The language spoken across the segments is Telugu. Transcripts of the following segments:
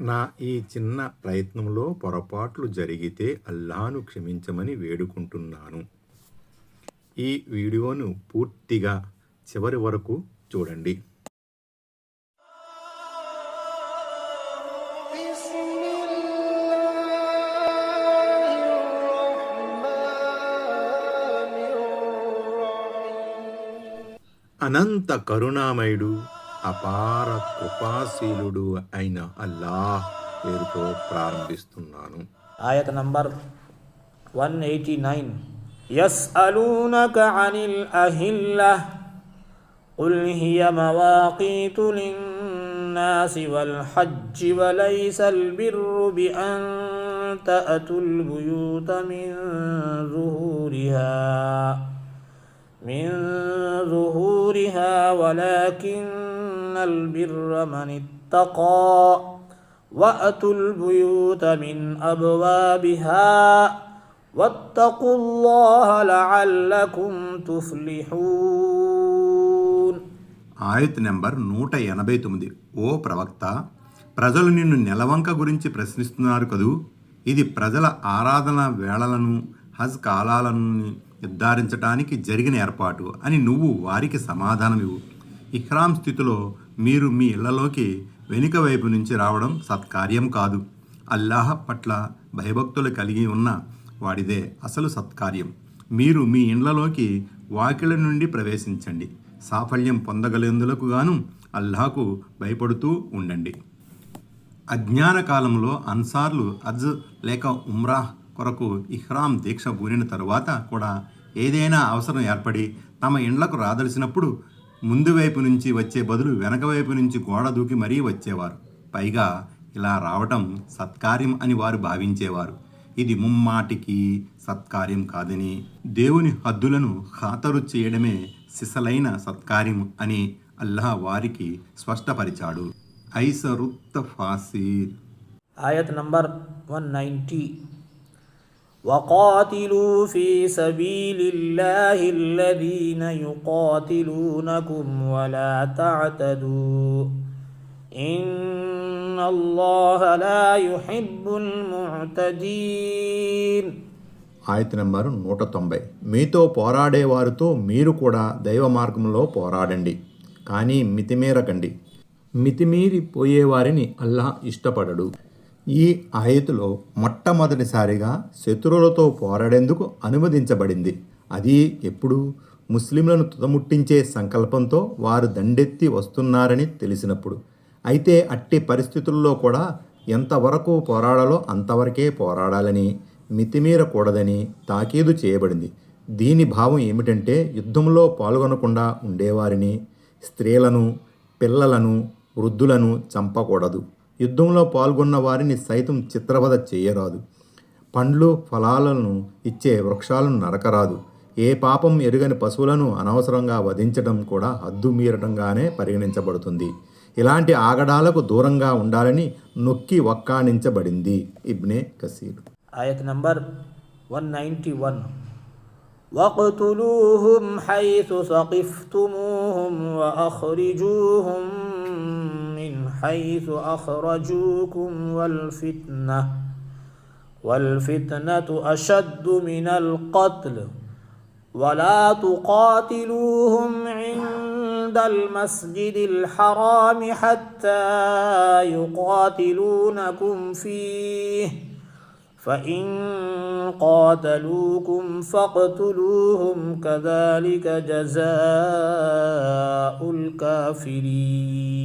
నా ఈ చిన్న ప్రయత్నంలో పొరపాట్లు జరిగితే అల్లాను క్షమించమని వేడుకుంటున్నాను. ఈ వీడియోను పూర్తిగా చివరి వరకు చూడండి. అనంత కరుణామయుడు అపార కృపాశీలుడు అయిన అల్లాహ్ పేరుతో ప్రారంభిస్తున్నాను آية نمبر 189 يسألونك عن الأهلة قل هي مواقيت للناس والحج وليس البر بأن تأتوا البيوت من ظهورها من ظهورها ولكن البر من اتقى وأتوا البيوت من أبوابها واتقوا الله لعلكم تفلحون ఆయత్ నెంబర్ నూట ఎనభై తొమ్మిది ఓ ప్రవక్త ప్రజలు నిన్ను నెలవంక గురించి ప్రశ్నిస్తున్నారు కదూ ఇది ప్రజల ఆరాధన వేళలను హజ్ కాలాలను నిర్ధారించడానికి జరిగిన ఏర్పాటు అని నువ్వు వారికి సమాధానమివ్వు ఇహ్రాం స్థితిలో మీరు మీ ఇళ్ళలోకి వెనుక వైపు నుంచి రావడం సత్కార్యం కాదు. అల్లాహ్ పట్ల భయభక్తులు కలిగి ఉన్న వాడిదే అసలు సత్కార్యం. మీరు మీ ఇండ్లలోకి వాకిల నుండి ప్రవేశించండి. సాఫల్యం పొందగలేందులకు గాను అల్లాహకు భయపడుతూ ఉండండి. అజ్ఞాన కాలంలో అన్సార్లు అజ్ లేక ఉమ్రాహ్ కొరకు ఇహ్రాం దీక్ష పూనిన తరువాత కూడా ఏదైనా అవసరం ఏర్పడి తమ ఇండ్లకు రాదలిసినప్పుడు ముందు వైపు నుంచి వచ్చే బదులు వెనక వైపు నుంచి గోడ దూకి మరీ వచ్చేవారు. పైగా ఇలా రావటం సత్కార్యం అని వారు భావించేవారు. ఇది ముమ్మాటికి సత్కార్యం కాదని దేవుని హద్దులను ఖాతరు చేయడమే సిసలైన సత్కార్యం అని అల్లాహ్ వారికి స్పష్టపరిచాడు. ఐసరుత్త ఫాసీర్. ఆయత్ నంబర్ వన్ నైంటీ. وقاتلوا في سبيل الله الذين يقاتلونكم ولا تعتدوا. إن الله لا يحب المعتدين. ఆయత నెంబర్ నూట తొంభై. మీతో పోరాడేవారితో మీరు కూడా దైవ మార్గంలో పోరాడండి కానీ మితిమీరకండి. మితిమీరిపోయేవారిని అల్లాహ్ ఇష్టపడడు. ఈ ఆయతులో మొట్టమొదటిసారిగా శత్రువులతో పోరాడేందుకు అనుమతించబడింది. అది ఎప్పుడు? ముస్లింలను తుదముట్టించే సంకల్పంతో వారు దండెత్తి వస్తున్నారని తెలిసినప్పుడు. అయితే అట్టి పరిస్థితుల్లో కూడా ఎంతవరకు పోరాడాలో అంతవరకే పోరాడాలని మితిమీరకూడదని తాకీదు చేయబడింది. దీని భావం ఏమిటంటే యుద్ధంలో పాల్గొనకుండా ఉండేవారిని స్త్రీలను పిల్లలను వృద్ధులను చంపకూడదు. యుద్ధంలో పాల్గొన్న వారిని సైతం చిత్రవద చేయరాదు పండ్లు ఫలాలను ఇచ్చే వృక్షాలను నరకరాదు ఏ పాపం ఎరుగని పశువులను అనవసరంగా వధించడం కూడా హద్దు మీరటంగానే పరిగణించబడుతుంది ఇలాంటి ఆగడాలకు దూరంగా ఉండాలని నొక్కి వక్కాణించబడింది ఇబ్నే కసీర్ آية نمبر 191 واقتلوهم حيث ثقفتموهم وأخرجوهم من حيث أخرجوكم والفتنة والفتنة أشد من القتل ولا تقاتلوهم عند المسجد الحرام حتى يقاتلونكم فيه. فإن قاتلوكم فاقتلوهم كذلك جزاء الكافرين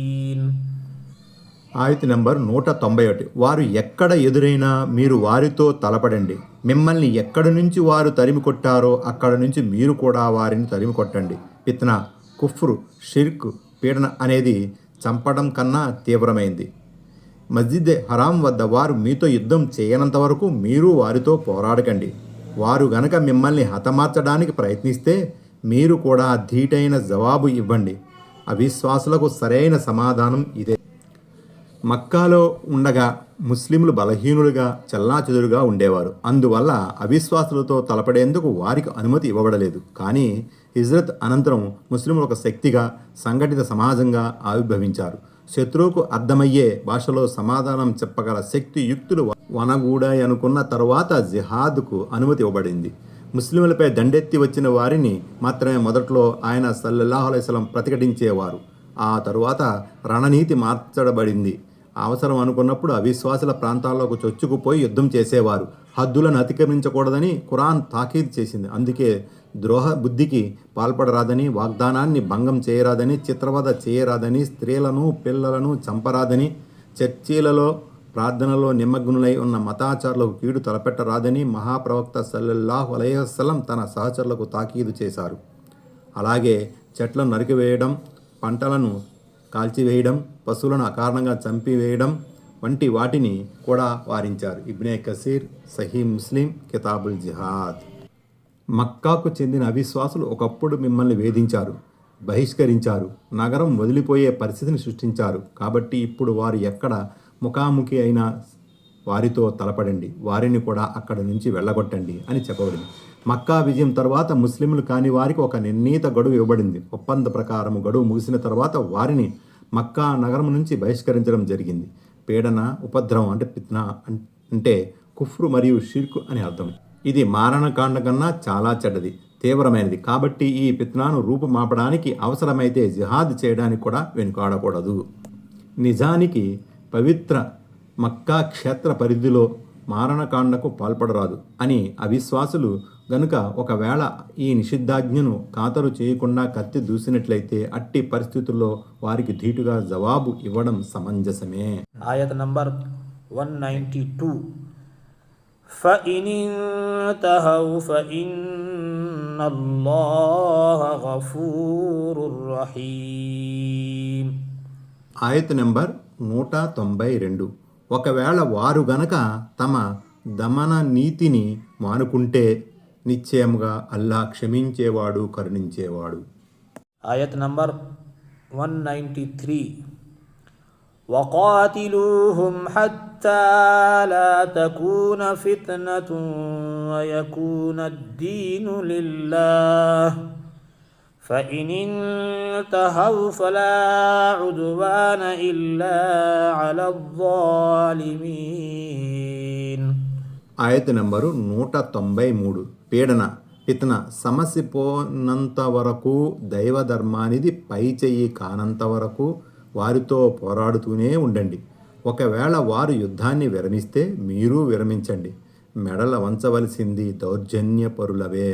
ఆయతి నంబర్ నూట తొంభై ఒకటి వారు ఎక్కడ ఎదురైనా మీరు వారితో తలపడండి మిమ్మల్ని ఎక్కడి నుంచి వారు తరిమి కొట్టారో అక్కడ నుంచి మీరు కూడా వారిని తరిమి కొట్టండి పిత్న కుఫ్రు షిర్క్ పీడన అనేది చంపడం కన్నా తీవ్రమైంది మస్జిద్ హరాం వద్ద వారు మీతో యుద్ధం చేయనంత వరకు మీరు వారితో పోరాడకండి. వారు గనక మిమ్మల్ని హతమార్చడానికి ప్రయత్నిస్తే మీరు కూడా ధీటైన జవాబు ఇవ్వండి. అవిశ్వాసులకు సరైన సమాధానం ఇదే. మక్కాలో ఉండగా ముస్లింలు బలహీనులుగా చెల్లాచెదురుగా ఉండేవారు. అందువల్ల అవిశ్వాసులతో తలపడేందుకు వారికి అనుమతి ఇవ్వబడలేదు. కానీ హిజ్రత్ అనంతరం ముస్లింలు ఒక శక్తిగా సంఘటిత సమాజంగా ఆవిర్భవించారు. శత్రువుకు అర్థమయ్యే భాషలో సమాధానం చెప్పగల శక్తి యుక్తులు వనగూడాయి అనుకున్న తరువాత జిహాద్కు అనుమతి ఇవ్వబడింది. ముస్లింలపై దండెత్తి వచ్చిన వారిని మాత్రమే మొదట్లో ఆయన సల్లల్లాహు అలైస్లం ప్రతిఘటించేవారు. ఆ తరువాత రణనీతి మార్చబడింది. అవసరం అనుకున్నప్పుడు అవిశ్వాసుల ప్రాంతాల్లోకి చొచ్చుకుపోయి యుద్ధం చేసేవారు. హద్దులను అతిక్రమించకూడదని ఖురాన్ తాకీదు చేసింది. అందుకే ద్రోహ బుద్ధికి పాల్పడరాదని వాగ్దానాన్ని భంగం చేయరాదని చిత్రవద చేయరాదని స్త్రీలను పిల్లలను చంపరాదని చర్చీలలో ప్రార్థనలో నిమగ్నులై ఉన్న మతాచారులకు కీడు తలపెట్టరాదని మహాప్రవక్త సల్లల్లాహు అలైహస్సలం తన సహచరులకు తాకీదు చేశారు. అలాగే చెట్లను నరికివేయడం పంటలను కాల్చివేయడం పశువులను అకారణంగా చంపివేయడం వంటి వాటిని కూడా వారించారు. ఇబ్నే కసీర్ సహీ ముస్లిం కితాబుల్ జిహాద్. మక్కాకు చెందిన అవిశ్వాసులు ఒకప్పుడు మిమ్మల్ని వేధించారు బహిష్కరించారు నగరం వదిలిపోయే పరిస్థితిని సృష్టించారు. కాబట్టి ఇప్పుడు వారు ఎక్కడ ముఖాముఖి అయినా వారితో తలపడండి వారిని కూడా అక్కడి నుంచి వెళ్ళగొట్టండి అని చెప్పబడింది. మక్కా విజయం తర్వాత ముస్లింలు కాని వారికి ఒక నిర్ణీత గడువు ఇవ్వబడింది. ఒప్పంద ప్రకారం గడువు ముగిసిన తర్వాత వారిని మక్కా నగరం నుంచి బహిష్కరించడం జరిగింది. పీడన ఉపద్రవం అంటే పిత్న అంటే కుఫ్రు మరియు షిర్కు అని అర్థం. ఇది మారణకాండ కన్నా చాలా చెడ్డది తీవ్రమైనది. కాబట్టి ఈ పిత్నాను రూపుమాపడానికి అవసరమైతే జిహాద్ చేయడానికి కూడా వెనుకాడకూడదు. నిజానికి పవిత్ర మక్కా క్షేత్ర పరిధిలో మారణకాండకు పాల్పడరాదు అని అవిశ్వాసులు గనుక ఒకవేళ ఈ నిషిద్ధాజ్ఞను ఖాతరు చేయకుండా కత్తి దూసినట్లయితే అట్టి పరిస్థితుల్లో వారికి ధీటుగా జవాబు ఇవ్వడం సమంజసమే ayat number 192 فإن انتهوا فإن الله غفور رحيم ఆయత్ నెంబర్ నూట తొంభై రెండు ఒకవేళ వారు గనక తమ దమన నీతిని మానుకుంటే నిశ్చయముగా అల్లా క్షమించేవాడు కరుణించేవాడు ayat number 193 وقاتلوهم حتى لا تكون فتنة ويكون الدين لله فإن انتهوا فلا عدوان إلا على الظالمين ఆయత నెంబరు నూట తొంభై మూడు పీడన పితన సమస్య పోనంత వరకు దైవ ధర్మానిది పై చెయ్యి కానంత వరకు వారితో పోరాడుతూనే ఉండండి ఒకవేళ వారు యుద్ధాన్ని విరమిస్తే మీరు విరమించండి మెడల వంచవలసింది దౌర్జన్యపరులవే